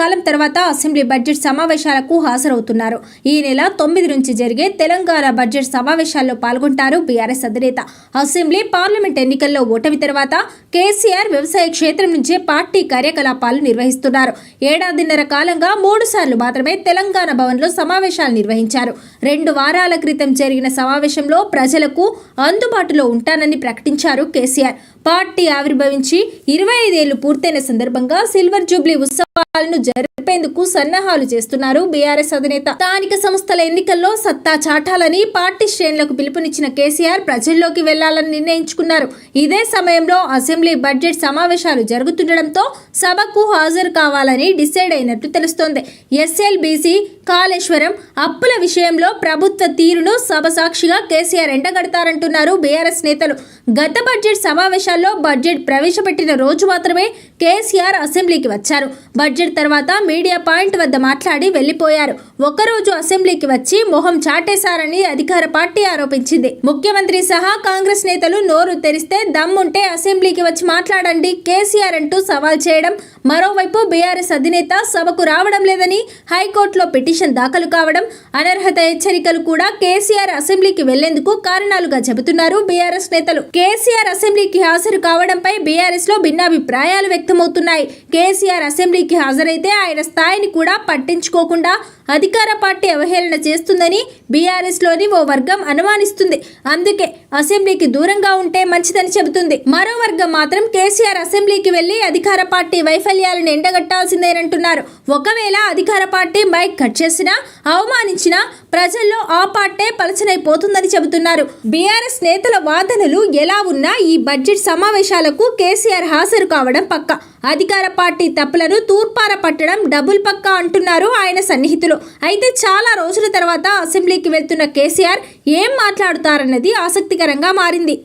కాలం తర్వాత assembly budget సమావేశాలకు హాజరవుతున్నారు. ఈ నెల తొమ్మిది నుంచి జరిగే తెలంగాణ బడ్జెట్ సమావేశాల్లో పాల్గొంటారు బీఆర్ఎస్ అధినేత. అసెంబ్లీ పార్లమెంట్ ఎన్నికల్లో ఓటమి తర్వాత కేసీఆర్ వ్యవసాయ క్షేత్రం నుంచే పార్టీ కార్యకలాపాలు నిర్వహిస్తున్నారు. ఏడాదిన్నర కాలంగా మూడు సార్లు మాత్రమే తెలంగాణ భవన్లో సమావేశాలు నిర్వహించారు. రెండు వారాల క్రితం జరిగిన సమావేశంలో ప్రజలకు అందుబాటులో ఉంటానని ప్రకటించారు కేసీఆర్. పార్టీ ఆవిర్భవించి ఇరవై ఐదేళ్ళు పూర్తయిన సందర్భంగా సిల్వర్ జూబ్లీ ఉత్సవాలను జరిపేందుకు సన్నాహాలు చేస్తున్నారు బీఆర్ఎస్ అధినేత. స్థానిక సంస్థల ఎన్నికల్లో సత్తా చాటాలని పార్టీ శ్రేణులకు పిలుపునిచ్చిన కేసీఆర్ ప్రజల్లోకి వెళ్ళాలని నిర్ణయించుకున్నారు. ఇదే సమయంలో అసెంబ్లీ బడ్జెట్ సమావేశాలు జరుగుతుండటంతో సభకు హాజరు కావాలని డిసైడ్ అయినట్లు తెలుస్తోంది. ఎస్ఎల్బీసీ కాళేశ్వరం అప్పుల విషయంలో ప్రభుత్వ తీరును సభ సాక్షిగా కేసీఆర్ ఎండగడతారంటున్నారు బీఆర్ఎస్ నేతలు. గత బడ్జెట్ సమావేశాల్లో బడ్జెట్ ప్రవేశపెట్టిన రోజు మాత్రమే కేసీఆర్ అసెంబ్లీకి వచ్చారు. బడ్జెట్ తర్వాత మీడియా పాయింట్ వద్ద మాట్లాడి వెళ్ళిపోయారు ఒకరోజు అసెంబ్లీకి వచ్చి మొహం చాటేశారని అధికార పార్టీ ఆరోపించింది. ముఖ్యమంత్రి సహా కాంగ్రెస్ నేతలు నోరు తెరిస్తే దమ్ముంటే అసెంబ్లీకి వచ్చి మాట్లాడండి కేసీఆర్ అంటూ సవాల్ చేయడం మరోవైపు బీఆర్ఎస్ అధినేత సభకు రావడం లేదని హైకోర్టులో పిటిషన్ దాఖలు కావడం అనర్హత హెచ్చరికలు కూడా కేసీఆర్ అసెంబ్లీకి వెళ్ళేందుకు కారణాలుగా చెబుతున్నారు బీఆర్ఎస్ నేతలు. కేసీఆర్ అసెంబ్లీకి హాజరు కావడంపై బీఆర్ఎస్లో భిన్నాభిప్రాయాలు వ్యక్తమవుతున్నాయి. కేసీఆర్ అసెంబ్లీకి హాజరైతే ఆయన స్థాయిని కూడా పట్టించుకోకుండా అధికార పార్టీ అవహేళన చేస్తుందని బీఆర్ఎస్లోని ఓ వర్గం అనుమానిస్తుంది. అందుకే అసెంబ్లీకి దూరంగా ఉంటే మంచిదని చెబుతుంది. మరో వర్గం మాత్రం కేసీఆర్ అసెంబ్లీకి వెళ్ళి అధికార పార్టీ వైఫల్యాలను ఎండగట్టాల్సిందేనంటున్నారు. ఒకవేళ అధికార పార్టీ మైక్ కట్ చేసినా అవమానించినా ప్రజల్లో ఆ పార్టీ పలచనైపోతుందని చెబుతున్నారు. బీఆర్ఎస్ నేతల వాదనలు ఎలా ఉన్నా ఈ బడ్జెట్ సమావేశాలకు కేసీఆర్ హాజరు కావడం పక్క. అధికార పార్టీ తప్పులను తూర్పార పట్టడం డబుల్ పక్కా అంటున్నారు ఆయన సన్నిహితులు. అయితే చాలా రోజుల తర్వాత అసెంబ్లీకి వెళ్తున్న కేసీఆర్ ఏం మాట్లాడుతారన్నది ఆసక్తికరంగా మారింది.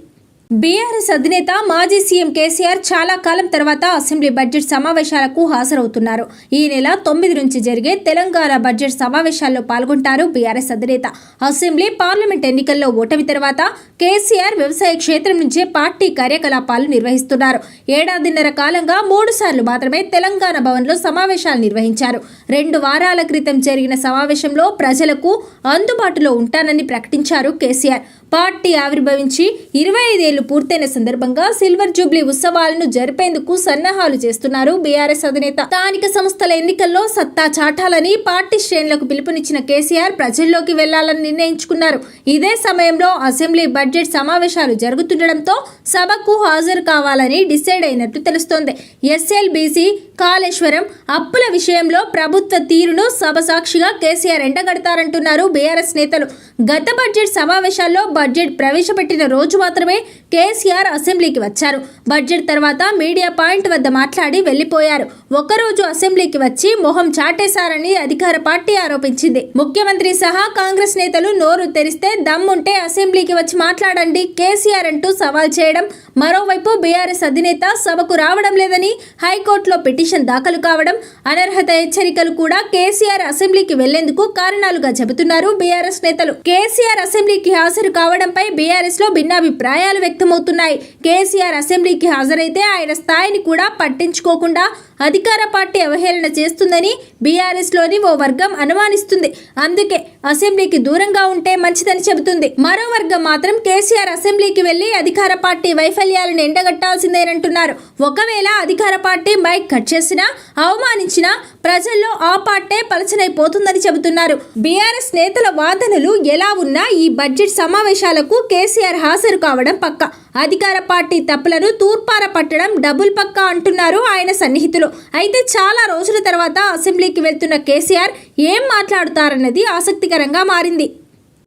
బీఆర్ఎస్ అధినేత మాజీ సీఎం కేసీఆర్ చాలా కాలం తర్వాత అసెంబ్లీ బడ్జెట్ సమావేశాలకు హాజరవుతున్నారు. ఈ నెల తొమ్మిది నుంచి జరిగే తెలంగాణ బడ్జెట్ సమావేశాల్లో పాల్గొంటారు బీఆర్ఎస్ అధినేత. అసెంబ్లీ పార్లమెంట్ ఎన్నికల్లో ఓటమి తర్వాత కేసీఆర్ వ్యవసాయ క్షేత్రం నుంచే పార్టీ కార్యకలాపాలు నిర్వహిస్తున్నారు. ఏడాదిన్నర కాలంగా మూడు సార్లు మాత్రమే తెలంగాణ భవన్లో సమావేశాలు నిర్వహించారు. రెండు వారాల క్రితం జరిగిన సమావేశంలో ప్రజలకు అందుబాటులో ఉంటానని ప్రకటించారు కేసీఆర్. పార్టీ ఆవిర్భవించి ఇరవై ఐదేళ్ళు పూర్తయిన సందర్భంగా సిల్వర్ జూబ్లీ ఉత్సవాలను జరిపేందుకు సన్నాహాలు చేస్తున్నారు బీఆర్ఎస్ అధినేత. స్థానిక సంస్థల ఎన్నికల్లో సత్తా చాటాలని పార్టీ శ్రేణులకు పిలుపునిచ్చిన కేసీఆర్ ప్రజల్లోకి వెళ్ళాలని నిర్ణయించుకున్నారు. ఇదే సమయంలో అసెంబ్లీ బడ్జెట్ సమావేశాలు జరుగుతుండటంతో సభకు హాజరు కావాలని డిసైడ్ అయినట్లు తెలుస్తోంది. ఎస్ఎల్బీసీ కాళేశ్వరం అప్పుల విషయంలో ప్రభుత్వ తీరును సభ సాక్షిగా కేసీఆర్ ఎండగడతారంటున్నారు బీఆర్ఎస్ నేతలు. గత బడ్జెట్ సమావేశాల్లో బడ్జెట్ ప్రవేశపెట్టిన రోజు మాత్రమే కేసీఆర్ అసెంబ్లీకి వచ్చారు. బడ్జెట్ తర్వాత మీడియా పాయింట్ వద్ద మాట్లాడి వెళ్ళిపోయారు ఒకరోజు అసెంబ్లీకి వచ్చి మొహం చాటేశారని అధికార పార్టీ ఆరోపించింది. ముఖ్యమంత్రి సహా కాంగ్రెస్ నేతలు నోరు తెరిస్తే దమ్ముంటే అసెంబ్లీకి వచ్చి మాట్లాడండి కేసీఆర్ అంటూ సవాల్ చేయడం. మరోవైపు బీఆర్ఎస్ అధినేత సభకు రావడం లేదని హైకోర్టులో పిటిషన్ దాఖలు కావడం అనర్హత హెచ్చరికలు కూడా కేసీఆర్ అసెంబ్లీకి వెళ్ళేందుకు కారణాలుగా చెబుతున్నారు బీఆర్ఎస్ నేతలు. కేసీఆర్ అసెంబ్లీకి హాజరు కావడంపై బీఆర్ఎస్లో భిన్నాభిప్రాయాలు వ్యక్తమవుతున్నాయి. కేసీఆర్ అసెంబ్లీకి హాజరైతే ఆయన స్థాయిని కూడా పట్టించుకోకుండా అధికార పార్టీ అవహేళన చేస్తుందని బీఆర్ఎస్లోని ఓ వర్గం అనుమానిస్తుంది. అందుకే అసెంబ్లీకి దూరంగా ఉంటే మంచిదని చెబుతుంది. మరో వర్గం మాత్రం కేసీఆర్ అసెంబ్లీకి వెళ్ళి అధికార పార్టీ వైఫల్యాలను ఎండగట్టాల్సిందేనంటున్నారు. ఒకవేళ అధికార పార్టీ మైక్ కట్ చేసినా అవమానించినా ప్రజల్లో ఆ పార్టీ పలచనైపోతుందని చెబుతున్నారు. బీఆర్ఎస్ నేతల వాదనలు ఎలా ఉన్నా ఈ బడ్జెట్ సమావేశాలకు కేసీఆర్ హాజరు కావడం పక్క. అధికార పార్టీ తప్పులను తూర్పార పట్టడం డబుల్ పక్కా అంటున్నారు ఆయన సన్నిహితులు. అయితే చాలా రోజుల తర్వాత అసెంబ్లీకి వెళ్తున్న కేసీఆర్ ఏం మాట్లాడుతారన్నది ఆసక్తికరంగా మారింది.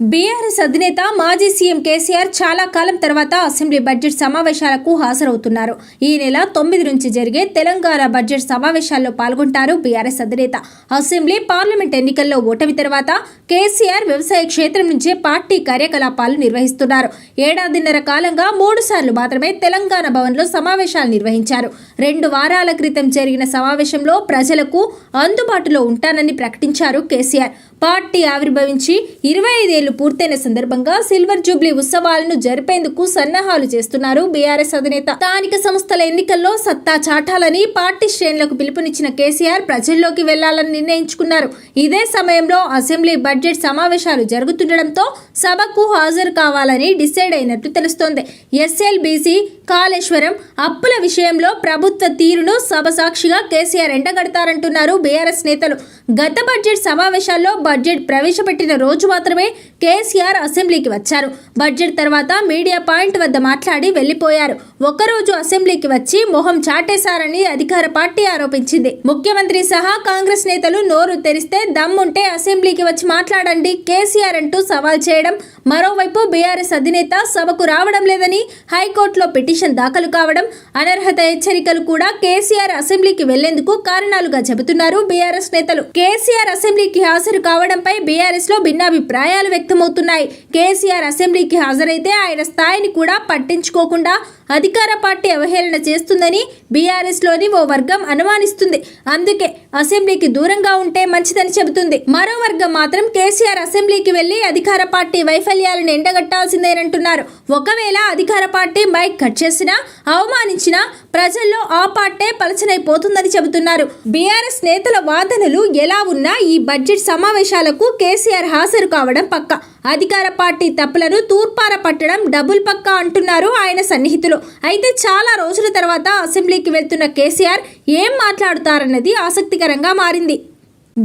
బీఆర్ఎస్ అధినేత మాజీ సీఎం కేసీఆర్ చాలా కాలం తర్వాత అసెంబ్లీ బడ్జెట్ సమావేశాలకు హాజరవుతున్నారు. ఈ నెల తొమ్మిది నుంచి జరిగే తెలంగాణ బడ్జెట్ సమావేశాల్లో పాల్గొంటారు బీఆర్ఎస్ అధినేత. అసెంబ్లీ పార్లమెంట్ ఎన్నికల్లో ఓటమి తర్వాత కేసీఆర్ వ్యవసాయ క్షేత్రం నుంచే పార్టీ కార్యకలాపాలు నిర్వహిస్తున్నారు. ఏడాదిన్నర కాలంగా మూడు సార్లు మాత్రమే తెలంగాణ భవన్లో సమావేశాలు నిర్వహించారు. రెండు వారాల క్రితం జరిగిన సమావేశంలో ప్రజలకు అందుబాటులో ఉంటానని ప్రకటించారు కేసీఆర్. పార్టీ ఆవిర్భవించి ఇరవై ఐదేళ్ళు పూర్తయిన సందర్భంగా సిల్వర్ జూబ్లీ ఉత్సవాలను జరిపేందుకు సన్నాహాలు చేస్తున్నారు బీఆర్ఎస్ అధినేత. స్థానిక సంస్థల ఎన్నికల్లో సత్తా చాటాలని పార్టీ శ్రేణులకు పిలుపునిచ్చిన కేసీఆర్ ప్రజల్లోకి వెళ్ళాలని నిర్ణయించుకున్నారు. ఇదే సమయంలో అసెంబ్లీ బడ్జెట్ సమావేశాలు జరుగుతుండటంతో సభకు హాజరు కావాలని డిసైడ్ అయినట్టు తెలుస్తోంది. ఎస్ఎల్బీసీ కాళేశ్వరం అప్పుల విషయంలో ప్రభుత్వ తీరును సభ సాక్షిగా కేసీఆర్ ఎండగడతారంటున్నారు బీఆర్ఎస్ నేతలు. గత బడ్జెట్ సమావేశాల్లో బడ్జెట్ ప్రవేశపెట్టిన రోజు మాత్రమే కేసీఆర్ అసెంబ్లీకి వచ్చారు. బడ్జెట్ తర్వాత మీడియా పాయింట్ వద్ద మాట్లాడి వెళ్ళిపోయారు ఒక్కరోజు అసెంబ్లీకి వచ్చి మొహం చాటేశారని అధికార పార్టీ ఆరోపించింది. ముఖ్యమంత్రి సహా కాంగ్రెస్ నేతలు నోరు తెరిస్తే దమ్ముంటే అసెంబ్లీకి వచ్చి మాట్లాడండి కేసీఆర్ అంటూ సవాల్ చేయడం మరోవైపు బీఆర్ఎస్ అధినేత సభకు రావడం లేదని హైకోర్టులో పిటిషన్ దాఖలు కావడం అనర్హత హెచ్చరికలు కూడా కేసీఆర్ అసెంబ్లీకి వెళ్ళేందుకు కారణాలుగా చెబుతున్నారు బీఆర్ఎస్ నేతలు. కేసీఆర్ అసెంబ్లీకి హాజరు కావడంపై బీఆర్ఎస్లో భిన్నాభిప్రాయాలు వ్యక్తమవుతున్నాయి. కేసీఆర్ అసెంబ్లీకి హాజరైతే ఆయన స్థాయిని కూడా పట్టించుకోకుండా అధికార పార్టీ అవహేళన చేస్తుందని బీఆర్ఎస్లోని ఓ వర్గం అనుమానిస్తుంది. అందుకే అసెంబ్లీకి దూరంగా ఉంటే మంచిదని చెబుతుంది. మరో వర్గం మాత్రం కేసీఆర్ అసెంబ్లీకి వెళ్ళి అధికార పార్టీ వైఫల్యాలను ఎండగట్టాల్సిందేనంటున్నారు. ఒకవేళ అధికార పార్టీ మైక్ కట్ చేసినా అవమానించినా ప్రజల్లో ఆ పార్టీ పలచనైపోతుందని చెబుతున్నారు. బీఆర్ఎస్ నేతల వాదనలు ఎలా ఉన్నా ఈ బడ్జెట్ సమావేశాలకు కేసీఆర్ హాజరు కావడం పక్క. అధికార పార్టీ తప్పులను తూర్పార పట్టడం డబుల్ పక్కా అంటున్నారు ఆయన సన్నిహితులు. అయితే చాలా రోజుల తర్వాత అసెంబ్లీకి వెళ్తున్న కేసీఆర్ ఏం మాట్లాడుతారన్నది ఆసక్తికరంగా మారింది.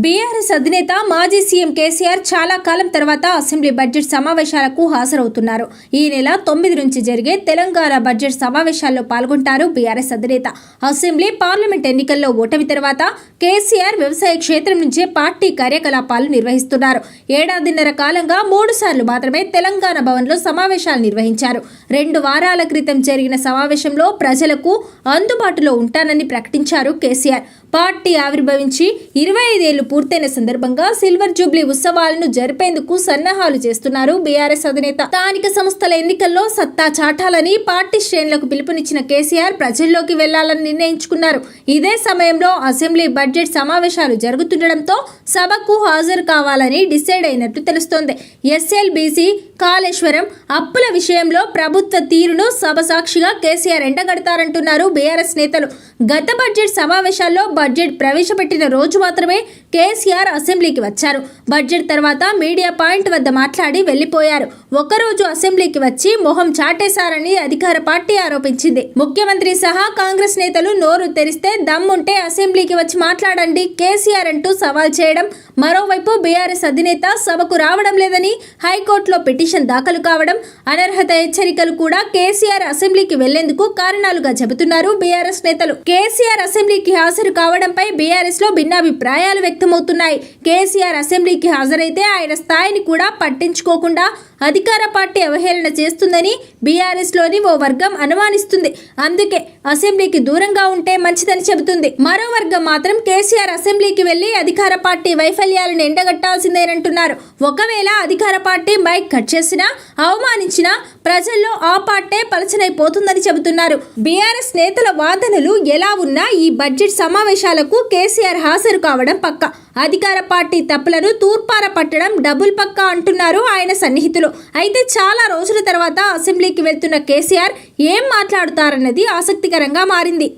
బీఆర్ఎస్ అధినేత మాజీ సీఎం కేసీఆర్ చాలా కాలం తర్వాత అసెంబ్లీ బడ్జెట్ సమావేశాలకు హాజరవుతున్నారు. ఈ నెల తొమ్మిది నుంచి జరిగే తెలంగాణ బడ్జెట్ సమావేశాల్లో పాల్గొంటారు బీఆర్ఎస్ అధినేత. అసెంబ్లీ పార్లమెంట్ ఎన్నికల్లో ఓటమి తర్వాత కేసీఆర్ వ్యవసాయ క్షేత్రం నుంచే పార్టీ కార్యకలాపాలు నిర్వహిస్తున్నారు. ఏడాదిన్నర కాలంగా మూడు సార్లు మాత్రమే తెలంగాణ భవన్లో సమావేశాలు నిర్వహించారు. రెండు వారాల క్రితం జరిగిన సమావేశంలో ప్రజలకు అందుబాటులో ఉంటానని ప్రకటించారు కేసీఆర్. పార్టీ ఆవిర్భవించి ఇరవై ఐదేళ్ళు పూర్తయిన సందర్భంగా సిల్వర్ జూబ్లీ ఉత్సవాలను జరిపేందుకు సన్నాహాలు చేస్తున్నారు బీఆర్ఎస్ అధినేత. స్థానిక సంస్థల ఎన్నికల్లో సత్తా చాటాలని పార్టీ శ్రేణులకు పిలుపునిచ్చిన కేసీఆర్ ప్రజల్లోకి వెళ్ళాలని నిర్ణయించుకున్నారు. ఇదే సమయంలో అసెంబ్లీ బడ్జెట్ సమావేశాలు జరుగుతుండటంతో సభకు హాజరు కావాలని డిసైడ్ అయినట్లు తెలుస్తోంది. ఎస్ఎల్బీసీ కాళేశ్వరం అప్పుల విషయంలో ప్రభుత్వ తీరును సభ సాక్షిగా కేసీఆర్ ఎండగడతారంటున్నారు బీఆర్ఎస్ నేతలు. గత బడ్జెట్ సమావేశాల్లో బడ్జెట్ ప్రవేశపెట్టిన రోజు మాత్రమే కేసీఆర్ అసెంబ్లీకి వచ్చారు. బడ్జెట్ తర్వాత మీడియా పాయింట్ వద్ద మాట్లాడి వెళ్ళిపోయారు ఒక్కరోజు అసెంబ్లీకి వచ్చి మొహం చాటేశారని అధికార పార్టీ ఆరోపించింది. ముఖ్యమంత్రి సహా కాంగ్రెస్ నేతలు నోరు తెరిస్తే దమ్ముంటే అసెంబ్లీకి వచ్చి మాట్లాడండి కేసీఆర్ అంటూ సవాల్ చేయడం మరోవైపు బీఆర్ఎస్ అధినేత సభకు రావడం లేదని హైకోర్టులో పిటిషన్ దాఖలు కావడం అనర్హత హెచ్చరికలు కూడా కేసీఆర్ అసెంబ్లీకి వెళ్ళేందుకు కారణాలుగా చెబుతున్నారు బీఆర్ఎస్ నేతలు. కేసీఆర్ అసెంబ్లీకి హాజరు కావడం బీఆర్ఎస్లో భిన్నాభిప్రాయాలు వ్యక్తమవుతున్నాయి. కేసీఆర్ అసెంబ్లీకి హాజరైతే ఆయన స్థాయిని కూడా పట్టించుకోకుండా అధికార పార్టీ అవహేళన చేస్తుందని బీఆర్ఎస్లోని ఓ వర్గం అనుమానిస్తుంది. అందుకే అసెంబ్లీకి దూరంగా ఉంటే మంచిదని చెబుతుంది. మరో వర్గం మాత్రం కేసీఆర్ అసెంబ్లీకి వెళ్ళి అధికార పార్టీ వైఫల్యాలను ఎండగట్టాల్సిందేనంటున్నారు. ఒకవేళ అధికార పార్టీ మైక్ కట్ చేసినా అవమానించినా ప్రజల్లో ఆ పార్టీ పలచనైపోతుందని చెబుతున్నారు. బీఆర్ఎస్ నేతల వాదనలు ఎలా ఉన్నా ఈ బడ్జెట్ సమావేశాలకు కేసీఆర్ హాజరు కావడం పక్క. అధికార పార్టీ తప్పులను తూర్పార పట్టడం డబుల్ పక్కా అంటున్నారు ఆయన సన్నిహితులు. అయితే చాలా రోజుల తర్వాత అసెంబ్లీకి వెళ్తున్న కేసీఆర్ ఏం మాట్లాడుతారన్నది ఆసక్తికరంగా మారింది.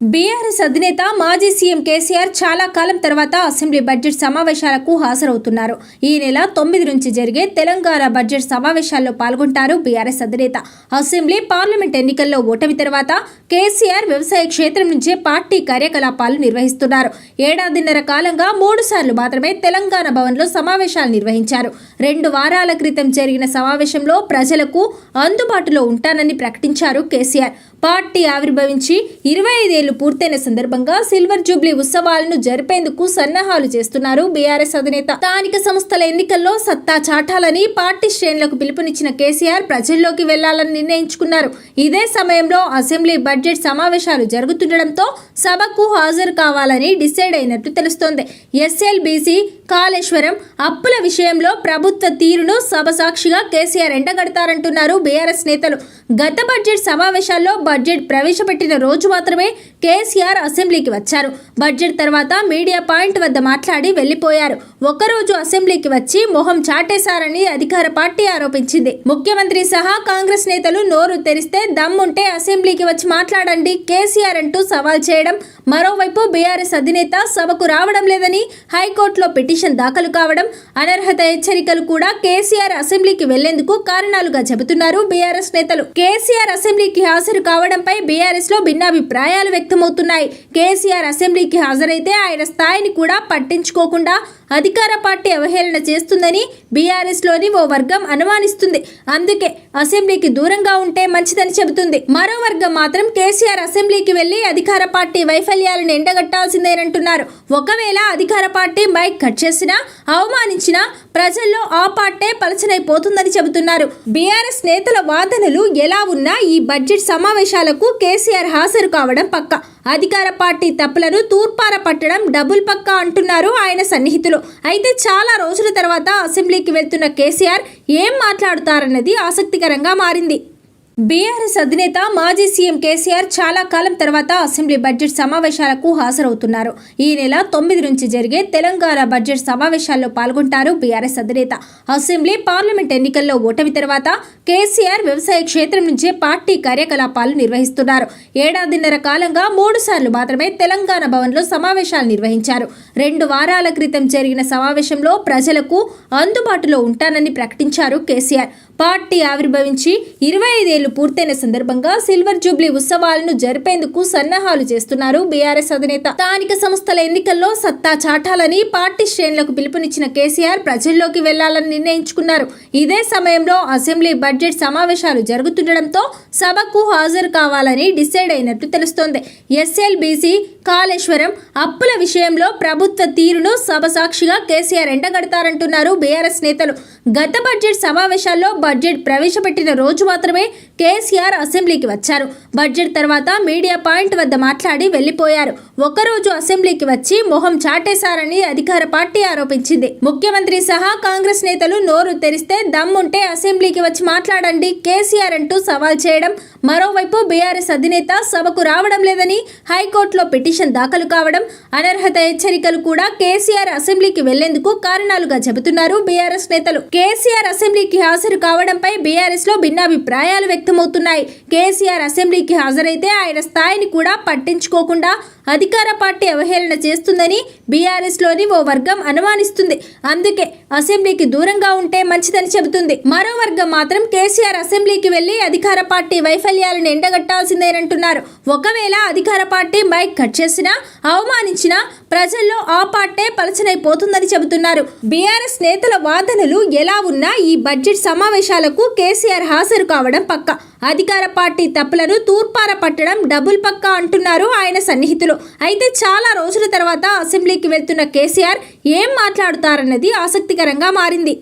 బీఆర్ఎస్ అధినేత మాజీ సీఎం కేసీఆర్ చాలా కాలం తర్వాత అసెంబ్లీ బడ్జెట్ సమావేశాలకు హాజరవుతున్నారు. ఈ నెల తొమ్మిది నుంచి జరిగే తెలంగాణ బడ్జెట్ సమావేశాల్లో పాల్గొంటారు బీఆర్ఎస్ అధినేత. అసెంబ్లీ పార్లమెంట్ ఎన్నికల్లో ఓటమి తర్వాత కేసీఆర్ వ్యవసాయ క్షేత్రం నుంచే పార్టీ కార్యకలాపాలు నిర్వహిస్తున్నారు. ఏడాదిన్నర కాలంగా మూడు సార్లు మాత్రమే తెలంగాణ భవన్లో సమావేశాలు నిర్వహించారు. రెండు వారాల క్రితం జరిగిన సమావేశంలో ప్రజలకు అందుబాటులో ఉంటానని ప్రకటించారు కేసీఆర్. పార్టీ ఆవిర్భవించి ఇరవై ఐదేళ్ళు పూర్తయిన సందర్భంగా సిల్వర్ జూబ్లీ ఉత్సవాలను జరిపేందుకు సన్నాహాలు చేస్తున్నారు బీఆర్ఎస్ అధినేత. స్థానిక సంస్థల ఎన్నికల్లో సత్తా చాటాలని పార్టీ శ్రేణులకు పిలుపునిచ్చిన కేసీఆర్ ప్రజల్లోకి వెళ్ళాలని నిర్ణయించుకున్నారు. ఇదే సమయంలో అసెంబ్లీ బడ్జెట్ సమావేశాలు జరుగుతుండటంతో సభకు హాజరు కావాలని డిసైడ్ అయినట్టు తెలుస్తోంది. ఎస్ఎల్బీసీ కాళేశ్వరం అప్పుల విషయంలో ప్రభుత్వ తీరును సభ సాక్షిగా కేసీఆర్ ఎండగడతారంటున్నారు బీఆర్ఎస్ నేతలు. గత బడ్జెట్ సమావేశాల్లో బడ్జెట్ ప్రవేశపెట్టిన రోజు మాత్రమే కేసీఆర్ అసెంబ్లీకి వచ్చారు. బడ్జెట్ తర్వాత మీడియా పాయింట్ వద్ద మాట్లాడి వెళ్ళిపోయారు ఒకరోజు అసెంబ్లీకి వచ్చి మొహం చాటేశారని అధికార పార్టీ ఆరోపించింది. ముఖ్యమంత్రి సహా కాంగ్రెస్ నేతలు నోరు తెరిస్తే దమ్ముంటే అసెంబ్లీకి వచ్చి మాట్లాడండి కేసీఆర్ అంటూ సవాల్ చేయడం. మరోవైపు బీఆర్ఎస్ అధినేత సభకు రావడం లేదని హైకోర్టులో పిటిషన్ దాఖలు కావడం. అనర్హత హెచ్చరికలు కూడా కేసీఆర్ అసెంబ్లీకి వెళ్ళేందుకు కారణాలుగా చెబుతున్నారు బీఆర్ఎస్ నేతలు. కేసీఆర్ అసెంబ్లీకి హాజరు కావడంపై బీఆర్ఎస్లో భిన్నాభిప్రాయాలు వ్యక్తమవుతున్నాయి. కేసీఆర్ అసెంబ్లీకి హాజరైతే ఆయన స్థాయిని కూడా పట్టించుకోకుండా అధికార పార్టీ అవహేళన చేస్తుందని బీఆర్ఎస్లోని ఓ వర్గం అనుమానిస్తుంది. అందుకే అసెంబ్లీకి దూరంగా ఉంటే మంచిదని చెబుతుంది. మరో వర్గం మాత్రం కేసీఆర్ అసెంబ్లీకి వెళ్ళి అధికార పార్టీ వైఫల్యాలను ఎండగట్టాల్సిందేనంటున్నారు. ఒకవేళ అధికార పార్టీ మైక్ కట్ చేసినా అవమానించినా ప్రజల్లో ఆ పార్టీ పలచనైపోతుందని చెబుతున్నారు. బీఆర్ఎస్ నేతల వాదనలు ఎలా ఉన్నా ఈ బడ్జెట్ సమావేశాలకు కేసీఆర్ హాజరు కావడం పక్కా. అధికార పార్టీ తప్పులను తూర్పార పట్టడం డబుల్ పక్కా అంటున్నారు ఆయన సన్నిహితులు. అయితే చాలా రోజుల తర్వాత అసెంబ్లీకి వెళ్తున్న కేసీఆర్ ఏం మాట్లాడుతారన్నది ఆసక్తికరంగా మారింది. బీఆర్ఎస్ అధినేత మాజీ సీఎం కేసీఆర్ చాలా కాలం తర్వాత అసెంబ్లీ బడ్జెట్ సమావేశాలకు హాజరవుతున్నారు. ఈ నెల తొమ్మిది నుంచి జరిగే తెలంగాణ బడ్జెట్ సమావేశాల్లో పాల్గొంటారు బీఆర్ఎస్ అధినేత. అసెంబ్లీ పార్లమెంట్ ఎన్నికల్లో ఓటమి తర్వాత కేసీఆర్ వ్యవసాయ క్షేత్రం నుంచే పార్టీ కార్యకలాపాలు నిర్వహిస్తున్నారు. ఏడాదిన్నర కాలంగా మూడు సార్లు మాత్రమే తెలంగాణ భవన్లో సమావేశాలు నిర్వహించారు. రెండు వారాల క్రితం జరిగిన సమావేశంలో ప్రజలకు అందుబాటులో ఉంటానని ప్రకటించారు కేసీఆర్. పార్టీ ఆవిర్భవించి ఇరవై ఐదేళ్ళు పూర్తయిన సందర్భంగా సిల్వర్ జూబ్లీ ఉత్సవాలను జరిపేందుకు సన్నాహాలు చేస్తున్నారు బీఆర్ఎస్ అధినేత. స్థానిక సంస్థల ఎన్నికల్లో సత్తా చాటాలని పార్టీ శ్రేణులకు పిలుపునిచ్చిన కేసీఆర్ ప్రజల్లోకి వెళ్ళాలని నిర్ణయించుకున్నారు. ఇదే సమయంలో అసెంబ్లీ బడ్జెట్ సమావేశాలు జరుగుతుండటంతో సభకు హాజరు కావాలని డిసైడ్ అయినట్టు తెలుస్తోంది. ఎస్ఎల్బీసీ కాళేశ్వరం అప్పుల విషయంలో ప్రభుత్వ తీరును సభ సాక్షిగా కేసీఆర్ ఎండగడతారంటున్నారు బీఆర్ఎస్ నేతలు. గత బడ్జెట్ సమావేశాల్లో బడ్జెట్ ప్రవేశపెట్టిన రోజు మాత్రమే కేసీఆర్ అసెంబ్లీకి వచ్చారు. బడ్జెట్ తర్వాత మీడియా పాయింట్ వద్ద మాట్లాడి వెళ్ళిపోయారు ఒకరోజు అసెంబ్లీకి వచ్చి మొహం చాటేశారని అధికార పార్టీ ఆరోపించింది. ముఖ్యమంత్రి సహా కాంగ్రెస్ నేతలు నోరు తెరిస్తే దమ్ముంటే అసెంబ్లీకి వచ్చి మాట్లాడండి కేసీఆర్ అంటూ సవాల్ చేయడం మరోవైపు బీఆర్ఎస్ అధినేత సభకు రావడం లేదని హైకోర్టులో పిటిషన్ దాఖలు కావడం అనర్హత హెచ్చరికలు కూడా కేసీఆర్ అసెంబ్లీకి వెళ్ళేందుకు కారణాలుగా చెబుతున్నారు బీఆర్ఎస్ నేతలు. కేసీఆర్ అసెంబ్లీకి హాజరు కావడంపై బీఆర్ఎస్లో భిన్నాభిప్రాయాలు వ్యక్తమవుతున్నాయి. కేసీఆర్ అసెంబ్లీకి హాజరైతే ఆయన స్థాయిని కూడా పట్టించుకోకుండా అధికార పార్టీ అవహేళన చేస్తుందని బీఆర్ఎస్లోని ఓ వర్గం అనుమానిస్తుంది. అందుకే అసెంబ్లీకి దూరంగా ఉంటే మంచిదని చెబుతుంది. మరో వర్గం మాత్రం కేసీఆర్ అసెంబ్లీకి వెళ్ళి అధికార పార్టీ వైఫల్యాలను ఎండగట్టాల్సిందేనంటున్నారు. ఒకవేళ అధికార పార్టీ మైక్ కట్ చేసినా అవమానించినా ప్రజల్లో ఆ పార్టీ పలచనైపోతుందని చెబుతున్నారు. బీఆర్ఎస్ నేతల వాదనలు ఎలా ఉన్నా ఈ బడ్జెట్ సమావేశాలకు కేసీఆర్ హాజరు కావడం పక్క. అధికార పార్టీ తప్పులను తూర్పార పట్టడం డబుల్ పక్కా అంటున్నారు ఆయన సన్నిహితులు. అయితే చాలా రోజుల తర్వాత అసెంబ్లీకి వెళ్తున్న కేసీఆర్ ఏం మాట్లాడుతారన్నది ఆసక్తికరంగా మారింది.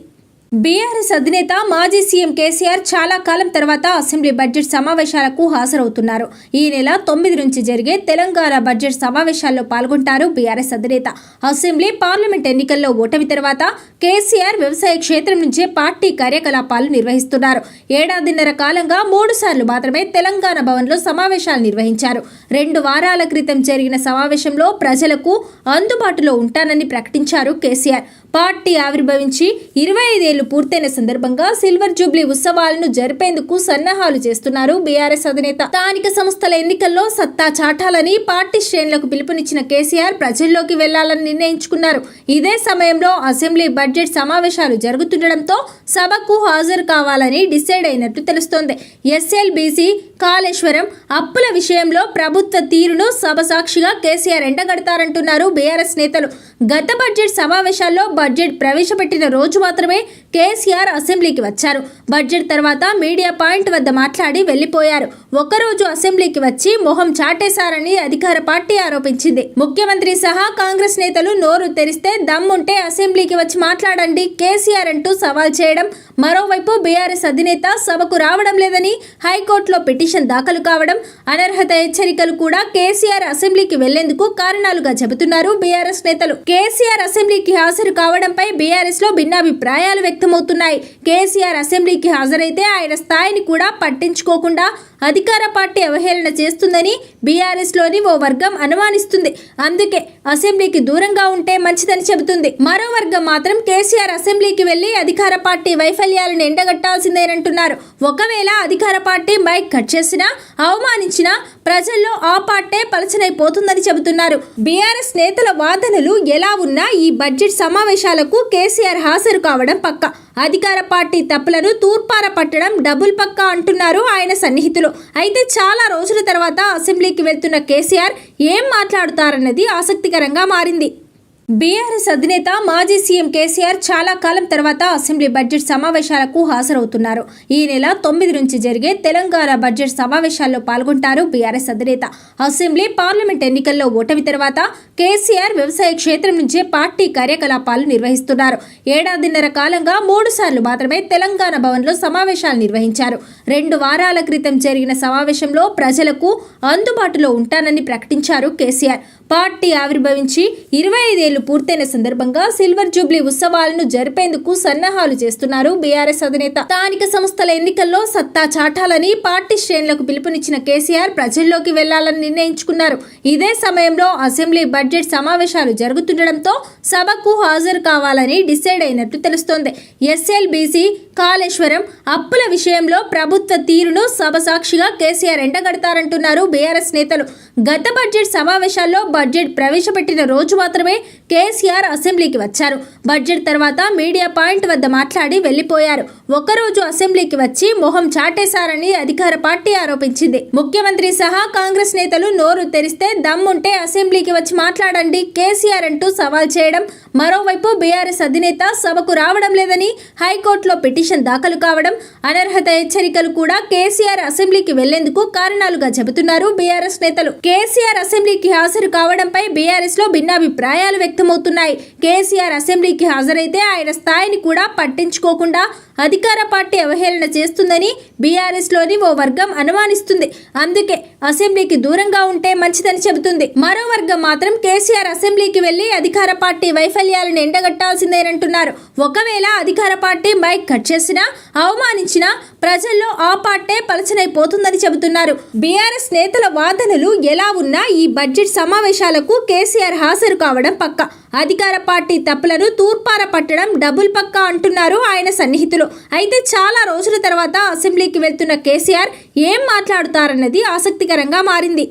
బీఆర్ఎస్ అధినేత మాజీ సీఎం కేసీఆర్ చాలా కాలం తర్వాత అసెంబ్లీ బడ్జెట్ సమావేశాలకు హాజరవుతున్నారు. ఈ నెల తొమ్మిది నుంచి జరిగే తెలంగాణ బడ్జెట్ సమావేశాల్లో పాల్గొంటారు బీఆర్ఎస్ అధినేత. అసెంబ్లీ పార్లమెంట్ ఎన్నికల్లో ఓటమి తర్వాత కేసీఆర్ వ్యవసాయ క్షేత్రం నుంచే పార్టీ కార్యకలాపాలు నిర్వహిస్తున్నారు. ఏడాదిన్నర కాలంగా మూడు సార్లు మాత్రమే తెలంగాణ భవన్లో సమావేశాలు నిర్వహించారు. రెండు వారాల క్రితం జరిగిన సమావేశంలో ప్రజలకు అందుబాటులో ఉంటానని ప్రకటించారు కేసీఆర్. పార్టీ ఆవిర్భవించి ఇరవై ఐదేళ్ళు పూర్తయిన సందర్భంగా సిల్వర్ జూబ్లీ ఉత్సవాలను జరిపేందుకు సన్నాహాలు చేస్తున్నారు బీఆర్ఎస్ అధినేత. స్థానిక సంస్థల ఎన్నికల్లో సత్తా చాటాలని పార్టీ శ్రేణులకు పిలుపునిచ్చిన కేసీఆర్ ప్రజల్లోకి వెళ్ళాలని నిర్ణయించుకున్నారు. ఇదే సమయంలో అసెంబ్లీ బడ్జెట్ సమావేశాలు జరుగుతుండటంతో సభకు హాజరు కావాలని డిసైడ్ అయినట్టు తెలుస్తోంది. ఎస్ఎల్బీసీ కాళేశ్వరం అప్పుల విషయంలో ప్రభుత్వ తీరును సభ సాక్షిగా కేసీఆర్ ఎండగడతారంటున్నారు బీఆర్ఎస్ నేతలు. గత బడ్జెట్ సమావేశాల్లో బడ్జెట్ ప్రవేశపెట్టిన రోజు మాత్రమే కేసీఆర్ అసెంబ్లీకి వచ్చారు. బడ్జెట్ తర్వాత మీడియా పాయింట్ వద్ద మాట్లాడి వెళ్ళిపోయారు ఒకరోజు అసెంబ్లీకి వచ్చి మొహం చాటేశారని అధికార పార్టీ ఆరోపించింది. ముఖ్యమంత్రి సహా కాంగ్రెస్ నేతలు నోరు తెరిస్తే దమ్ముంటే అసెంబ్లీకి వచ్చి మాట్లాడండి కేసీఆర్ అంటూ సవాల్ చేయడం మరోవైపు బీఆర్ఎస్ అధినేత సభకు రావడం లేదని హైకోర్టులో పిటిషన్ దాఖలు కావడం అనర్హత హెచ్చరికలు కూడా కేసీఆర్ అసెంబ్లీకి వెళ్ళేందుకు కారణాలుగా చెబుతున్నారు బీఆర్ఎస్ నేతలు. కేసీఆర్ అసెంబ్లీకి హాజరు కావడంపై బీఆర్ఎస్లో భిన్నాభిప్రాయాలు వ్యక్తమవుతున్నాయి. కేసీఆర్ అసెంబ్లీకి హాజరైతే ఆయన స్థాయిని కూడా పట్టించుకోకుండా అధికార పార్టీ అవహేళన చేస్తుందని బీఆర్ఎస్లోని ఓ వర్గం అనుమానిస్తుంది. అందుకే అసెంబ్లీకి దూరంగా ఉంటే మంచిదని చెబుతుంది. మరో వర్గం మాత్రం కేసీఆర్ అసెంబ్లీకి వెళ్ళి అధికార పార్టీ వైఫల్యాలను ఎండగట్టాల్సిందేనంటున్నారు. ఒకవేళ అధికార పార్టీ మైక్ కట్ చేసినా అవమానించినా ప్రజల్లో ఆ పార్టీ పలచనైపోతుందని చెబుతున్నారు. బీఆర్ఎస్ నేతల వాదనలు ఎలా ఉన్నా ఈ బడ్జెట్ సమావేశాలకు కేసీఆర్ హాజరు కావడం పక్క. అధికార పార్టీ తప్పులను తూర్పార పట్టడం డబుల్ పక్కా అంటున్నారు ఆయన సన్నిహితులు. అయితే చాలా రోజుల తర్వాత అసెంబ్లీకి వెళ్తున్న కేసీఆర్ ఏం మాట్లాడుతారన్నది ఆసక్తికరంగా మారింది. బీఆర్ఎస్ అధినేత మాజీ సీఎం కేసీఆర్ చాలా కాలం తర్వాత అసెంబ్లీ బడ్జెట్ సమావేశాలకు హాజరవుతున్నారు. ఈ నెల తొమ్మిది నుంచి జరిగే తెలంగాణ బడ్జెట్ సమావేశాల్లో పాల్గొంటారు బీఆర్ఎస్ అధినేత. అసెంబ్లీ పార్లమెంట్ ఎన్నికల్లో ఓటమి తర్వాత కేసీఆర్ వ్యవసాయ క్షేత్రం నుంచే పార్టీ కార్యకలాపాలు నిర్వహిస్తున్నారు. ఏడాదిన్నర కాలంగా మూడు సార్లు మాత్రమే తెలంగాణ భవన్లో సమావేశాలు నిర్వహించారు. రెండు వారాల క్రితం జరిగిన సమావేశంలో ప్రజలకు అందుబాటులో ఉంటానని ప్రకటించారు కేసీఆర్. పార్టీ ఆవిర్భవించి ఇరవై ఐదేళ్ళు పూర్తయిన సందర్భంగా సిల్వర్ జూబ్లీ ఉత్సవాలను జరిపేందుకు సన్నాహాలు చేస్తున్నారు బీఆర్ఎస్ అధినేత. స్థానిక సంస్థల ఎన్నికల్లో సత్తా చాటాలని పార్టీ శ్రేణులకు పిలుపునిచ్చిన కేసీఆర్ ప్రజల్లోకి వెళ్ళాలని నిర్ణయించుకున్నారు. ఇదే సమయంలో అసెంబ్లీ బడ్జెట్ సమావేశాలు జరుగుతుండటంతో సభకు హాజరు కావాలని డిసైడ్ అయినట్టు తెలుస్తోంది. ఎస్ఎల్బీసీ కాళేశ్వరం అప్పుల విషయంలో ప్రభుత్వ తీరును సభ సాక్షిగా కేసీఆర్ ఎండగడతారంటున్నారు బీఆర్ఎస్ నేతలు. గత బడ్జెట్ సమావేశాల్లో బడ్జెట్ ప్రవేశపెట్టిన రోజు మాత్రమే కేసీఆర్ అసెంబ్లీకి వచ్చారు. బడ్జెట్ తర్వాత మీడియా పాయింట్ వద్ద మాట్లాడి వెళ్ళిపోయారు ఒకరోజు అసెంబ్లీకి వచ్చి మొహం చాటేశారని అధికార పార్టీ ఆరోపించింది. ముఖ్యమంత్రి సహా కాంగ్రెస్ నేతలు నోరు తెరిస్తే దమ్ముంటే అసెంబ్లీకి వచ్చి మాట్లాడండి కేసీఆర్ అంటూ సవాల్ చేయడం మరోవైపు బీఆర్ఎస్ అధినేత సభకు రావడం లేదని హైకోర్టులో పిటిషన్ దాఖలు కావడం అనర్హత హెచ్చరికలు కూడా కేసీఆర్ అసెంబ్లీకి వెళ్ళేందుకు కారణాలుగా చెబుతున్నారు బీఆర్ఎస్ నేతలు. కేసీఆర్ అసెంబ్లీకి హాజరు కావడంపై బీఆర్ఎస్లో భిన్నాభిప్రాయాలు వ్యక్తమవుతున్నాయి. కేసీఆర్ అసెంబ్లీకి హాజరైతే ఆయన స్థాయిని కూడా పట్టించుకోకుండా అధికార పార్టీ అవహేళన చేస్తుందని బీఆర్ఎస్లోని ఓ వర్గం అనుమానిస్తుంది. అందుకే అసెంబ్లీకి దూరంగా ఉంటే మంచిదని చెబుతుంది. మరో వర్గం మాత్రం కేసీఆర్ అసెంబ్లీకి వెళ్ళి అధికార పార్టీ వైఫల్యాలను ఎండగట్టాల్సిందేనంటున్నారు. ఒకవేళ అధికార పార్టీ మైక్ కట్ చేసినా అవమానించినా ప్రజల్లో ఆ పార్టీ పలచనైపోతుందని చెబుతున్నారు. బీఆర్ఎస్ నేతల వాదనలు ఎలా ఉన్నా ఈ బడ్జెట్ సమావేశాలకు కేసీఆర్ హాజరు కావడం పక్కా. అధికార పార్టీ తప్పులను తూర్పార పట్టడం డబుల్ పక్కా అంటున్నారు ఆయన సన్నిహితులు. అయితే చాలా రోజుల తర్వాత అసెంబ్లీకి వెళ్తున్న కేసీఆర్ ఏం మాట్లాడుతారన్నది ఆసక్తికరంగా మారింది.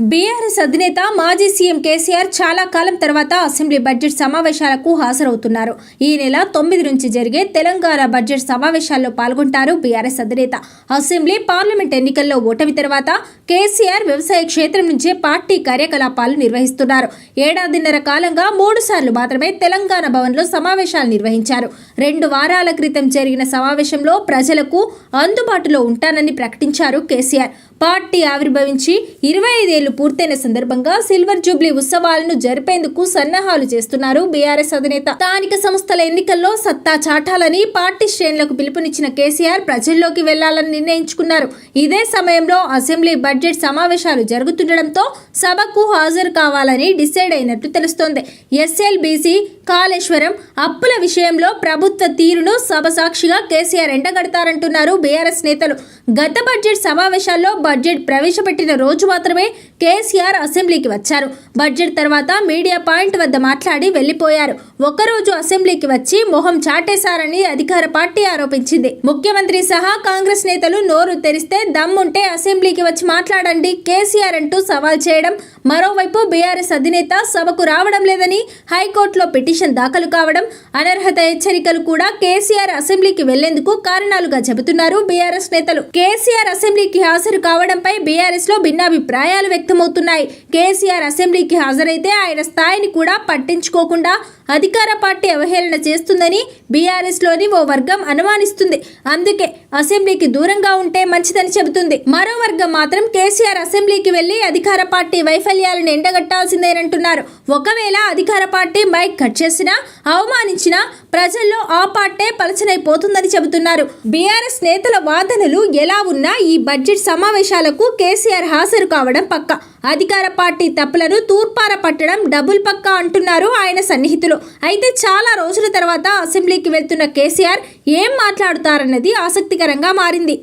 బీఆర్ఎస్ అధినేత మాజీ సీఎం కేసీఆర్ చాలా కాలం తర్వాత అసెంబ్లీ బడ్జెట్ సమావేశాలకు హాజరవుతున్నారు. ఈ నెల తొమ్మిది నుంచి జరిగే తెలంగాణ బడ్జెట్ సమావేశాల్లో పాల్గొంటారు బీఆర్ఎస్ అధినేత. అసెంబ్లీ పార్లమెంట్ ఎన్నికల్లో ఓటమి తర్వాత కేసీఆర్ వ్యవసాయ క్షేత్రం నుంచే పార్టీ కార్యకలాపాలు నిర్వహిస్తున్నారు. ఏడాదిన్నర కాలంగా మూడు సార్లు మాత్రమే తెలంగాణ భవన్లో సమావేశాలు నిర్వహించారు. రెండు వారాల క్రితం జరిగిన సమావేశంలో ప్రజలకు అందుబాటులో ఉంటానని ప్రకటించారు కేసీఆర్. పార్టీ ఆవిర్భవించి ఇరవై ఐదేళ్ళు పూర్తయిన సందర్భంగా సిల్వర్ జూబ్లీ ఉత్సవాలను జరిపేందుకు సన్నాహాలు చేస్తున్నారు బీఆర్ఎస్ అధినేత. స్థానిక సంస్థల ఎన్నికల్లో సత్తా చాటాలని పార్టీ శ్రేణులకు పిలుపునిచ్చిన కేసీఆర్ ప్రజల్లోకి వెళ్ళాలని నిర్ణయించుకున్నారు. ఇదే సమయంలో అసెంబ్లీ బడ్జెట్ సమావేశాలు జరుగుతుండటంతో సభకు హాజరు కావాలని డిసైడ్ అయినట్టు తెలుస్తోంది. ఎస్ఎల్బీసీ కాళేశ్వరం అప్పుల విషయంలో ప్రభుత్వ తీరును సభ సాక్షిగా కేసీఆర్ ఎండగడతారంటున్నారు బీఆర్ఎస్ నేతలు. గత బడ్జెట్ సమావేశాల్లో బడ్జెట్ ప్రవేశపెట్టిన రోజు మాత్రమే కేసీఆర్ అసెంబ్లీకి వచ్చారు. బడ్జెట్ తర్వాత మీడియా పాయింట్ వద్ద మాట్లాడి వెళ్ళిపోయారు ఒకరోజు అసెంబ్లీకి వచ్చి మొహం చాటేశారని అధికార పార్టీ ఆరోపించింది. ముఖ్యమంత్రి సహా కాంగ్రెస్ నేతలు నోరు తెరిస్తే దమ్ముంటే అసెంబ్లీకి వచ్చి మాట్లాడండి కేసీఆర్ అంటూ సవాల్ చేయడం మరోవైపు బీఆర్ఎస్ అధినేత సభకు రావడం లేదని హైకోర్టులో పిటిషన్ దాఖలు కావడం అనర్హత హెచ్చరికలు కూడా కేసీఆర్ అసెంబ్లీకి వెళ్ళేందుకు కారణాలుగా చెబుతున్నారు బీఆర్ఎస్ నేతలు. కేసీఆర్ అసెంబ్లీకి హాజరు కావడంపై బీఆర్ఎస్లో భిన్నాభిప్రాయాలు వ్యక్తమవుతున్నాయి. కేసీఆర్ అసెంబ్లీకి హాజరైతే ఆయన స్థాయిని కూడా పట్టించుకోకుండా అధికార పార్టీ అవహేళన చేస్తుందని బీఆర్ఎస్లోని ఓ వర్గం అనుమానిస్తుంది. అందుకే అసెంబ్లీకి దూరంగా ఉంటే మంచిదని చెబుతుంది. మరో వర్గం మాత్రం కేసీఆర్ అసెంబ్లీకి వెళ్ళి అధికార పార్టీ వైఫల్యాలను ఎండగట్టాల్సిందేనంటున్నారు. ఒకవేళ అధికార పార్టీ మైక్ కట్ చేసినా అవమానించినా ప్రజల్లో ఆ పార్టీ పలచనైపోతుందని చెబుతున్నారు. బీఆర్ఎస్ నేతల వాదనలు ఎలా ఉన్నా ఈ బడ్జెట్ సమావేశాలకు కేసీఆర్ హాజరు కావడం పక్క. అధికార పార్టీ తప్పులను తూర్పార పట్టడం డబుల్ పక్కా అంటున్నారు ఆయన సన్నిహితులు. అయితే చాలా రోజుల తర్వాత అసెంబ్లీకి వెళ్తున్న కేసీఆర్ ఏం మాట్లాడుతారన్నది ఆసక్తికరంగా మారింది.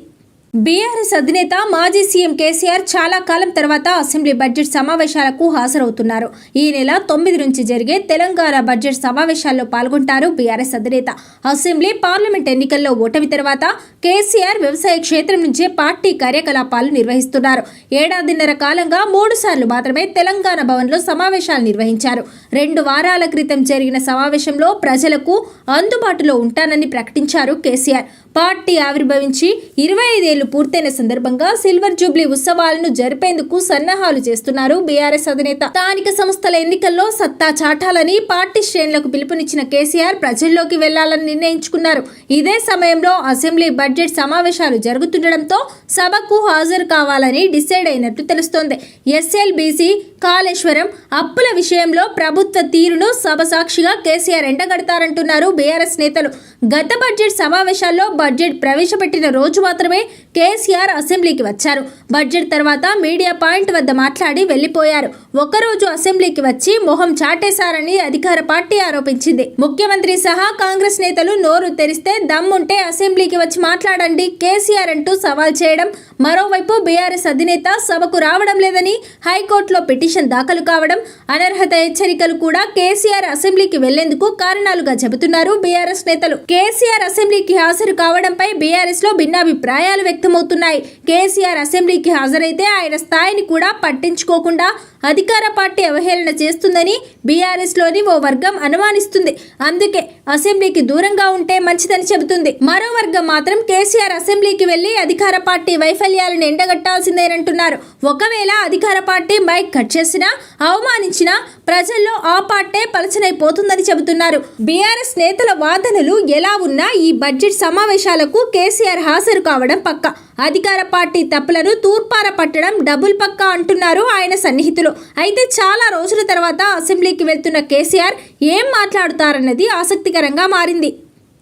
బీఆర్ఎస్ అధినేత మాజీ సీఎం కేసీఆర్ చాలా కాలం తర్వాత అసెంబ్లీ బడ్జెట్ సమావేశాలకు హాజరవుతున్నారు. ఈ నెల తొమ్మిది నుంచి జరిగే తెలంగాణ బడ్జెట్ సమావేశాల్లో పాల్గొంటారు బీఆర్ఎస్ అధినేత. అసెంబ్లీ పార్లమెంట్ ఎన్నికల్లో ఓటమి తర్వాత కేసీఆర్ వ్యవసాయ క్షేత్రం నుంచే పార్టీ కార్యకలాపాలు నిర్వహిస్తున్నారు. ఏడాదిన్నర కాలంగా మూడు సార్లు మాత్రమే తెలంగాణ భవన్లో సమావేశాలు నిర్వహించారు. రెండు వారాల క్రితం జరిగిన సమావేశంలో ప్రజలకు అందుబాటులో ఉంటానని ప్రకటించారు కేసీఆర్. పార్టీ ఆవిర్భవించి ఇరవై ఐదేళ్ళు పూర్తయిన సందర్భంగా సిల్వర్ జూబ్లీ ఉత్సవాలను జరిపేందుకు సన్నాహాలు చేస్తున్నారు బీఆర్ఎస్ అధినేత. స్థానిక సంస్థల ఎన్నికల్లో సత్తా చాటాలని పార్టీ శ్రేణులకు పిలుపునిచ్చిన కేసీఆర్ ప్రజల్లోకి వెళ్ళాలని నిర్ణయించుకున్నారు. ఇదే సమయంలో అసెంబ్లీ బడ్జెట్ సమావేశాలు జరుగుతుండటంతో సభకు హాజరు కావాలని డిసైడ్ అయినట్లు తెలుస్తోంది. ఎస్ఎల్బీసీ కాళేశ్వరం అప్పుల విషయంలో ప్రభుత్వ తీరును సభ సాక్షిగా కేసీఆర్ ఎండగడతారంటున్నారు బీఆర్ఎస్ నేతలు. గత బడ్జెట్ సమావేశాల్లో బడ్జెట్ ప్రవేశపెట్టిన రోజు మాత్రమే కేసీఆర్ అసెంబ్లీకి వచ్చారు. బడ్జెట్ తర్వాత మీడియా పాయింట్ వద్ద మాట్లాడి వెళ్ళిపోయారు ఒకరోజు అసెంబ్లీకి వచ్చి మొహం చాటేశారని అధికార పార్టీ ఆరోపించింది. ముఖ్యమంత్రి సహా కాంగ్రెస్ నేతలు నోరు తెరిస్తే దమ్ముంటే అసెంబ్లీకి వచ్చి మాట్లాడండి కేసీఆర్ అంటూ సవాల్ చేయడం మరోవైపు బీఆర్ఎస్ అధినేత సభకు రావడం లేదని హైకోర్టులో పిటిషన్ దాఖలు కావడం అనర్హత హెచ్చరికలు కూడా కేసీఆర్ అసెంబ్లీకి వెళ్ళేందుకు కారణాలుగా చెబుతున్నారు బీఆర్ఎస్ నేతలు. కేసీఆర్ అసెంబ్లీకి హాజరు కావడంపై బీఆర్ఎస్లో భిన్నాభిప్రాయాలు వ్యక్తమవుతున్నాయి. కేసీఆర్ అసెంబ్లీకి హాజరైతే ఆయన స్థాయిని కూడా పట్టించుకోకుండా అధికార పార్టీ అవహేళన చేస్తుందని బీఆర్ఎస్లోని ఓ వర్గం అనుమానిస్తుంది. అందుకే అసెంబ్లీకి దూరంగా ఉంటే మంచిదని చెబుతుంది. మరో వర్గం మాత్రం కేసీఆర్ అసెంబ్లీకి వెళ్ళి అధికార పార్టీ వైఫల్యాలను ఎండగట్టాల్సిందేనంటున్నారు. ఒకవేళ అధికార పార్టీ మైక్ కట్ చేసినా అవమానించినా ప్రజల్లో ఆ పార్టీ పలచనైపోతుందని చెబుతున్నారు. బీఆర్ఎస్ నేతల వాదనలు ఎలా ఉన్నా ఈ బడ్జెట్ సమావేశాలకు కేసీఆర్ హాజరు కావడం పక్క. అధికార పార్టీ తప్పులను తూర్పార పట్టడం డబుల్ పక్కా అంటున్నారు ఆయన సన్నిహితులు. అయితే చాలా రోజుల తర్వాత అసెంబ్లీకి వెళ్తున్న కేసీఆర్ ఏం మాట్లాడుతారన్నది ఆసక్తికరంగా మారింది.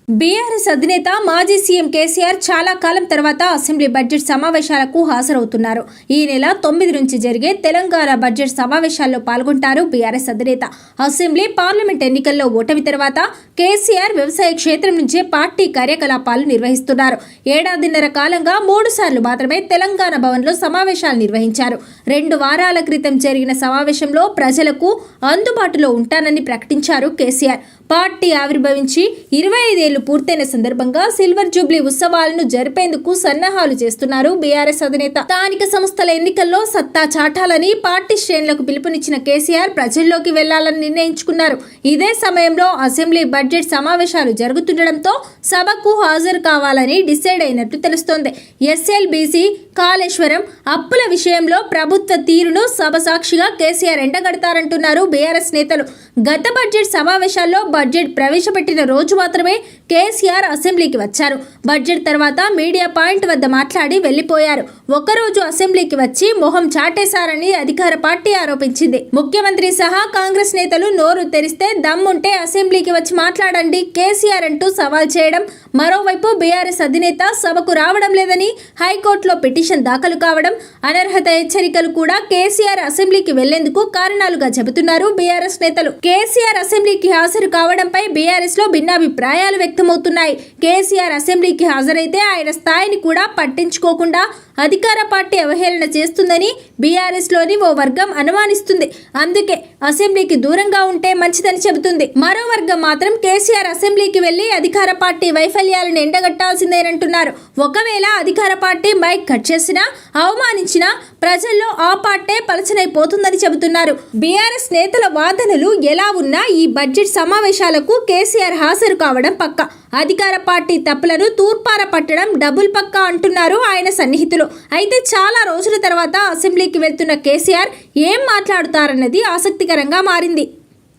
బీఆర్ఎస్ అధినేత మాజీ సీఎం కేసీఆర్ చాలా కాలం తర్వాత అసెంబ్లీ బడ్జెట్ సమావేశాలకు హాజరవుతున్నారు. ఈ నెల తొమ్మిది నుంచి జరిగే తెలంగాణ బడ్జెట్ సమావేశాల్లో పాల్గొంటారు బీఆర్ఎస్ అధినేత. అసెంబ్లీ పార్లమెంట్ ఎన్నికల్లో ఓటమి తర్వాత కేసీఆర్ వ్యవసాయ క్షేత్రం నుంచే పార్టీ కార్యకలాపాలు నిర్వహిస్తున్నారు. ఏడాదిన్నర కాలంగా మూడు సార్లు మాత్రమే తెలంగాణ భవన్లో సమావేశాలు నిర్వహించారు. రెండు వారాల క్రితం జరిగిన సమావేశంలో ప్రజలకు అందుబాటులో ఉంటానని ప్రకటించారు కేసీఆర్. పార్టీ ఆవిర్భవించి ఇరవై ఐదేళ్ళు పూర్తయిన సందర్భంగా సిల్వర్ జూబ్లీ ఉత్సవాలను జరిపేందుకు సన్నాహాలు చేస్తున్నారు బీఆర్ఎస్ అధినేత. స్థానిక సంస్థల ఎన్నికల్లో సత్తా చాటాలని పార్టీ శ్రేణులకు పిలుపునిచ్చిన కేసీఆర్ ప్రజల్లోకి వెళ్ళాలని నిర్ణయించుకున్నారు. ఇదే సమయంలో అసెంబ్లీ బడ్జెట్ సమావేశాలు జరుగుతుండటంతో సభకు హాజరు కావాలని డిసైడ్ అయినట్లు తెలుస్తోంది. ఎస్ఎల్బీసీ కాళేశ్వరం అప్పుల విషయంలో ప్రభుత్వ తీరును సభ సాక్షిగా కేసీఆర్ ఎండగడతారంటున్నారు బీఆర్ఎస్ నేతలు. గత బడ్జెట్ సమావేశాల్లో బడ్జెట్ ప్రవేశపెట్టిన రోజు మాత్రమే కేసీఆర్ అసెంబ్లీకి వచ్చారు. బడ్జెట్ తర్వాత మీడియా పాయింట్ వద్ద మాట్లాడి వెళ్ళిపోయారు ఒకరోజు అసెంబ్లీకి వచ్చి మొహం చాటేశారని అధికార పార్టీ ఆరోపించింది. ముఖ్యమంత్రి సహా కాంగ్రెస్ నేతలు నోరు తెరిస్తే దమ్ముంటే అసెంబ్లీకి వచ్చి మాట్లాడండి కేసీఆర్ అంటూ సవాల్ చేయడం మరోవైపు బీఆర్ఎస్ అధినేత సభకు రావడం లేదని హైకోర్టులో పిటిషన్ దాఖలు కావడం అనర్హత హెచ్చరికలు కూడా కేసీఆర్ అసెంబ్లీకి వెళ్ళేందుకు కారణాలుగా చెబుతున్నారు బీఆర్ఎస్ నేతలు. కేసీఆర్ అసెంబ్లీకి హాజరు కావడంపై బీఆర్ఎస్లో భిన్నాభిప్రాయాలు వ్యక్తమవుతున్నాయి. కేసీఆర్ అసెంబ్లీకి హాజరైతే ఆయన స్థాయిని కూడా పట్టించుకోకుండా అధికార పార్టీ అవహేళన చేస్తుందని బీఆర్ఎస్లోని ఓ వర్గం అనుమానిస్తుంది. అందుకే అసెంబ్లీకి దూరంగా ఉంటే మంచిదని చెబుతుంది. మరో వర్గం మాత్రం కేసీఆర్ అసెంబ్లీకి వెళ్ళి అధికార పార్టీ వైఫల్యాలను ఎండగట్టాల్సిందేనంటున్నారు. ఒకవేళ అధికార పార్టీ మైక్ కట్ చేసినా అవమానించినా ప్రజల్లో ఆ పార్టీ పలచనైపోతుందని చెబుతున్నారు. బీఆర్ఎస్ నేతల వాదనలు ఎలా ఉన్నా ఈ బడ్జెట్ సమావేశాలకు కేసీఆర్ హాజరు కావడం పక్క. అధికార పార్టీ తప్పులను తూర్పార పట్టడం డబుల్ పక్కా అంటున్నారు ఆయన సన్నిహితులు. అయితే చాలా రోజుల తర్వాత అసెంబ్లీకి వెళ్తున్న కేసీఆర్ ఏం మాట్లాడుతారన్నది ఆసక్తికరంగా మారింది.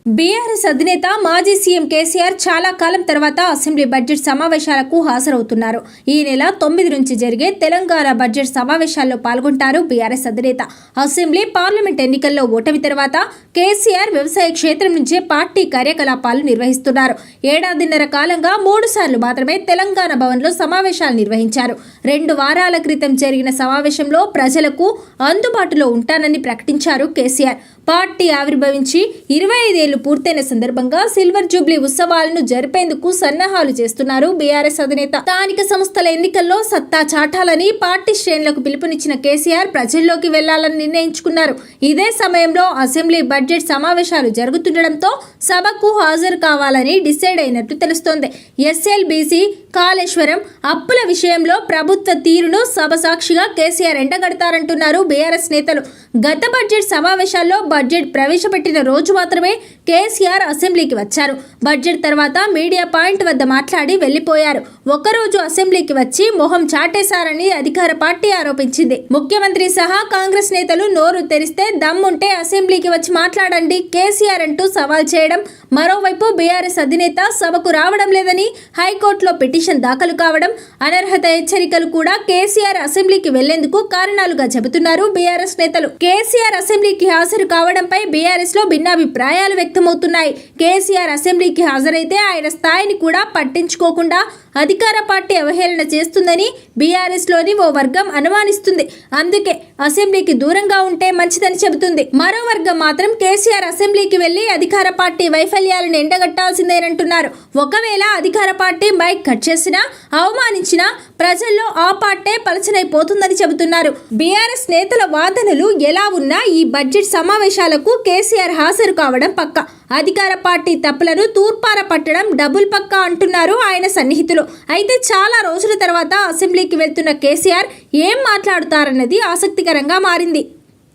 బీఆర్ఎస్ అధినేత మాజీ సీఎం కేసీఆర్ చాలా కాలం తర్వాత అసెంబ్లీ బడ్జెట్ సమావేశాలకు హాజరవుతున్నారు. ఈ నెల తొమ్మిది నుంచి జరిగే తెలంగాణ బడ్జెట్ సమావేశాల్లో పాల్గొంటారు బీఆర్ఎస్ అధినేత. అసెంబ్లీ పార్లమెంట్ ఎన్నికల్లో ఓటమి తర్వాత కేసీఆర్ వ్యవసాయ క్షేత్రం నుంచే పార్టీ కార్యకలాపాలు నిర్వహిస్తున్నారు. ఏడాదిన్నర కాలంగా మూడు సార్లు మాత్రమే తెలంగాణ భవన్లో సమావేశాలు నిర్వహించారు. రెండు వారాల క్రితం జరిగిన సమావేశంలో ప్రజలకు అందుబాటులో ఉంటానని ప్రకటించారు కేసీఆర్. పార్టీ ఆవిర్భవించి ఇరవై ఐదేళ్ళు పూర్తయిన సందర్భంగా సిల్వర్ జూబ్లీ ఉత్సవాలను జరిపేందుకు సన్నాహాలు చేస్తున్నారు బీఆర్ఎస్ అధినేత. స్థానిక సంస్థల ఎన్నికల్లో సత్తా చాటాలని పార్టీ శ్రేణులకు పిలుపునిచ్చిన కేసీఆర్ ప్రజల్లోకి వెళ్ళాలని నిర్ణయించుకున్నారు. ఇదే సమయంలో అసెంబ్లీ బడ్జెట్ సమావేశాలు జరుగుతుండటంతో సభకు హాజరు కావాలని డిసైడ్ అయినట్లు తెలుస్తోంది. ఎస్ఎల్బీసీ కాళేశ్వరం అప్పుల విషయంలో ప్రభుత్వ తీరును సభ సాక్షిగా కేసీఆర్ ఎండగడతారంటున్నారు బీఆర్ఎస్ నేతలు. గత బడ్జెట్ సమావేశాల్లో బడ్జెట్ ప్రవేశపెట్టిన రోజు మాత్రమే కేసీఆర్ అసెంబ్లీకి వచ్చారు. బడ్జెట్ తర్వాత మీడియా పాయింట్ వద్ద మాట్లాడి వెళ్ళిపోయారు ఒకరోజు అసెంబ్లీకి వచ్చి మొహం చాటేశారని అధికార పార్టీ ఆరోపించింది. ముఖ్యమంత్రి సహా కాంగ్రెస్ నేతలు నోరు తెరిస్తే దమ్ముంటే అసెంబ్లీకి వచ్చి మాట్లాడండి కేసీఆర్ అంటూ సవాల్ చేయడం మరోవైపు బీఆర్ఎస్ అధినేత సభకు రావడం లేదని హైకోర్టులో పిటిషన్ దాఖలు కావడం అనర్హత హెచ్చరికలు కూడా కేసీఆర్ అసెంబ్లీకి వెళ్ళేందుకు కారణాలుగా చెబుతున్నారు బీఆర్ఎస్ నేతలు. కేసీఆర్ అసెంబ్లీకి హాజరు కావడంపై బీఆర్ఎస్లో భిన్నాభిప్రాయాలు వ్యక్తమవుతున్నాయి. కేసీఆర్ అసెంబ్లీకి హాజరైతే ఆయన స్థాయిని కూడా పట్టించుకోకుండా అధికార పార్టీ అవహేళన చేస్తుందని బీఆర్ఎస్లోని ఓ వర్గం అనుమానిస్తుంది. అందుకే అసెంబ్లీకి దూరంగా ఉంటే మంచిదని చెబుతుంది. మరో వర్గం మాత్రం కేసీఆర్ అసెంబ్లీకి వెళ్ళి అధికార పార్టీ వైఫల్యాలను ఎండగట్టాల్సిందేనంటున్నారు. ఒకవేళ అధికార పార్టీ మైక్ కట్ చేసినా అవమానించినా ప్రజల్లో ఆ పార్టీ పలచనైపోతుందని చెబుతున్నారు. బీఆర్ఎస్ నేతల వాదనలు ఎలా ఉన్నా ఈ బడ్జెట్ సమావేశాలకు కేసీఆర్ హాజరు కావడం పక్క. అధికార పార్టీ తప్పులను తూర్పార పట్టడం డబుల్ పక్కా అంటున్నారు ఆయన సన్నిహితులు. అయితే చాలా రోజుల తర్వాత అసెంబ్లీకి వెళ్తున్న కేసీఆర్ ఏం మాట్లాడుతారన్నది ఆసక్తికరంగా మారింది.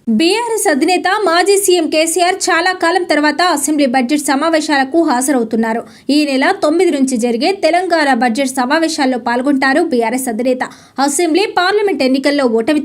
బీఆర్ఎస్ అధినేత మాజీ సీఎం కేసీఆర్ చాలా కాలం తర్వాత అసెంబ్లీ బడ్జెట్ సమావేశాలకు హాజరవుతున్నారు. ఈ నెల తొమ్మిది నుంచి జరిగే తెలంగాణ బడ్జెట్ సమావేశాల్లో పాల్గొంటారు బీఆర్ఎస్ అధినేత. అసెంబ్లీ పార్లమెంట్ ఎన్నికల్లో ఓటమి